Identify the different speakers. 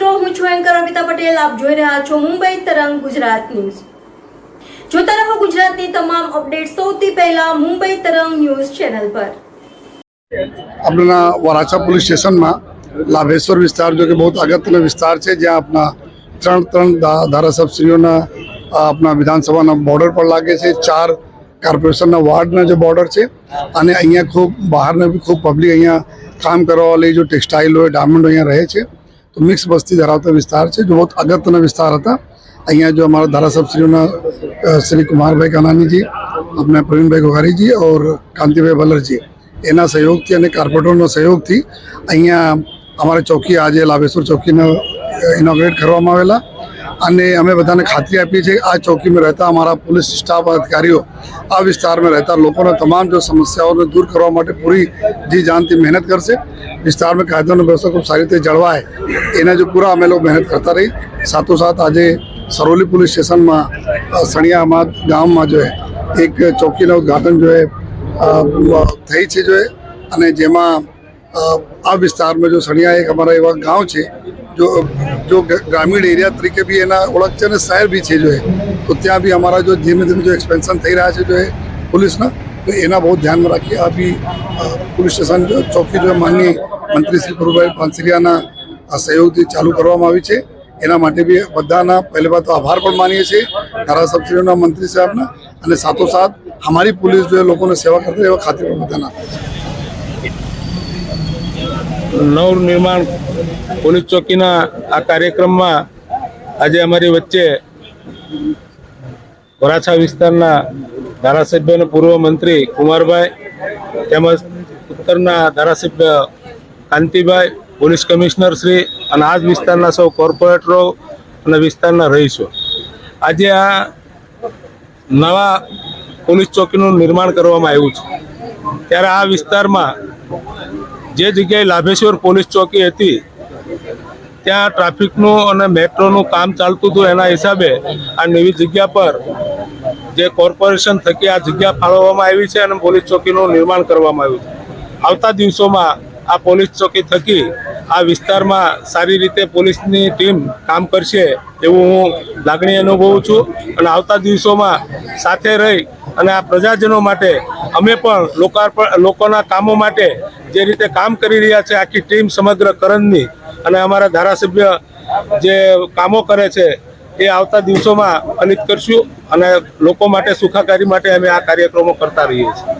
Speaker 1: મિત્રો, હું છું એન્કર અમિતા પટેલ. આપ જોઈ રહ્યા છો મુંબઈ તરંગ ગુજરાત ન્યૂઝ. જોતા રહો ગુજરાતની તમામ અપડેટ સૌથી પહેલા મુંબઈ તરંગ ન્યૂઝ ચેનલ પર.
Speaker 2: આપણા વરાછા પોલીસ સ્ટેશનમાં લાભેશ્વર વિસ્તાર જો કે બહુ અગત્યનો વિસ્તાર છે, જ્યાં આપણા ત્રણ ત્રણ ધારાસભ્યશ્રીઓના આપણા વિધાનસભાના બોર્ડર પર લાગે છે. ચાર કોર્પોરેશનના વોર્ડના જે બોર્ડર છે, અને અહીંયા ખૂબ બહારના ખૂબ પબ્લિક અહીંયા કામ કરવા લઈ જો ટેક્સટાઇલ હોય ડાયમંડ અહીંયા રહે છે. મિક્સ વસ્તી ધરાવતો વિસ્તાર છે. જે બહુ અગત્યના વિસ્તાર હતા. અહીંયા જો અમારા ધારાસભ્યશ્રીઓના શ્રી કુમારભાઈ કાનાનીજી આપણે પ્રવીણભાઈ ગોગારીજી ઓર કાંતિભાઈ બલરજી એના સહયોગથી અને કાર્પોરેટરનો સહયોગથી અહીંયા અમારી ચોકી આજે લાભેશ્વર ચોકીને ઇનોગ્રેટ કરવામાં આવેલા. અને અમે બધાને ખાતરી આપી છે આ ચોકીમાં રહેતા અમારા પોલીસ સ્ટાફ, અધિકારીઓ આ વિસ્તારમાં રહેતા લોકોના તમામ જો સમસ્યાઓને દૂર કરવા માટે પૂરી જી જાનથી મહેનત કરશે. વિસ્તારમાં કાયદાનો વ્યવસ્થા ખૂબ સારી રીતે જળવાય. એના જો પૂરા અમે લોકો મહેનત કરતા રહી સાથોસાથ આજે સરોલી પોલીસ સ્ટેશનમાં સણિયામાં, ગામમાં જો એક ચોકીનું ઉદ્ઘાટન જો થઈ છે જો અને જેમાં આ વિસ્તારમાં જો સણિયા એક અમારા એવા ગાંવ છે જો જો ગ્રામીણ એરિયા તરીકે બી એના ઓળખ છે અને શહેર બી છે જો તો ત્યાં બી અમારા જો ધીમે ધીમે જો એક્સપેન્શન થઈ રહ્યા છે જો એ પોલીસના, તો એના બહુ ધ્યાનમાં રાખીએ આ બી પોલીસ સ્ટેશન જો ચોકી જો માનની મંત્રી શ્રી પ્રભુભાઈ પાનસરિયાના આ સહયોગથી ચાલુ કરવામાં આવી છે. એના માટે બી બધાના પહેલી તો આભાર પણ માનીએ છીએ. ધારાસભ્યોના મંત્રી સાહેબના અને સાથોસાથ અમારી પોલીસ જો એ લોકોને સેવા કરતી એવા ખાતરી પણ બધાના આપે છે
Speaker 3: નવનિર્માણ પોલીસ ચોકીના આ કાર્યક્રમમાં આજે અમારી વચ્ચે વરાછા વિસ્તારના ધારાસભ્ય અને પૂર્વ મંત્રી કુમારભાઈ તેમજ ઉત્તરના ધારાસભ્ય કાંતિભાઈ, પોલીસ કમિશનર શ્રી અને આ જ વિસ્તારના સૌ કોર્પોરેટરો અને વિસ્તારના રહીશો. આજે આ નવા પોલીસ ચોકીનું નિર્માણ કરવામાં આવ્યું છે. ત્યારે આ વિસ્તારમાં જે જગ્યાએ લાભેશ્વર પોલીસ ચોકી હતી, ત્યાં ટ્રાફિકનું અને મેટ્રોનું કામ ચાલતું હતું એના હિસાબે આ નવી જગ્યા પર જે કોર્પોરેશન થકી આ જગ્યા ફાળવવામાં આવી છે અને પોલીસ ચોકીનું નિર્માણ કરવામાં આવ્યું છે. આવતા દિવસોમાં આ પોલીસ ચોકી થકી આ વિસ્તારમાં સારી રીતે પોલીસની ટીમ કામ કરશે એવું હું લાગણી અનુભવું છું અને આવતા દિવસોમાં સાથે રહી અને આ પ્રજાજનો માટે અમે પણ લોકાર્પણ, લોકોના કામો માટે જે રીતે કામ કરી રહ્યા છે, આખી ટીમ સમગ્ર કરણની અને અમારા ધારાસભ્ય જે કામો કરે છે, એ આવતા દિવસોમાં ફલિત કરશું અને લોકો માટે સુખાકારી માટે અમે આ કાર્યક્રમો કરતા રહીએ છીએ.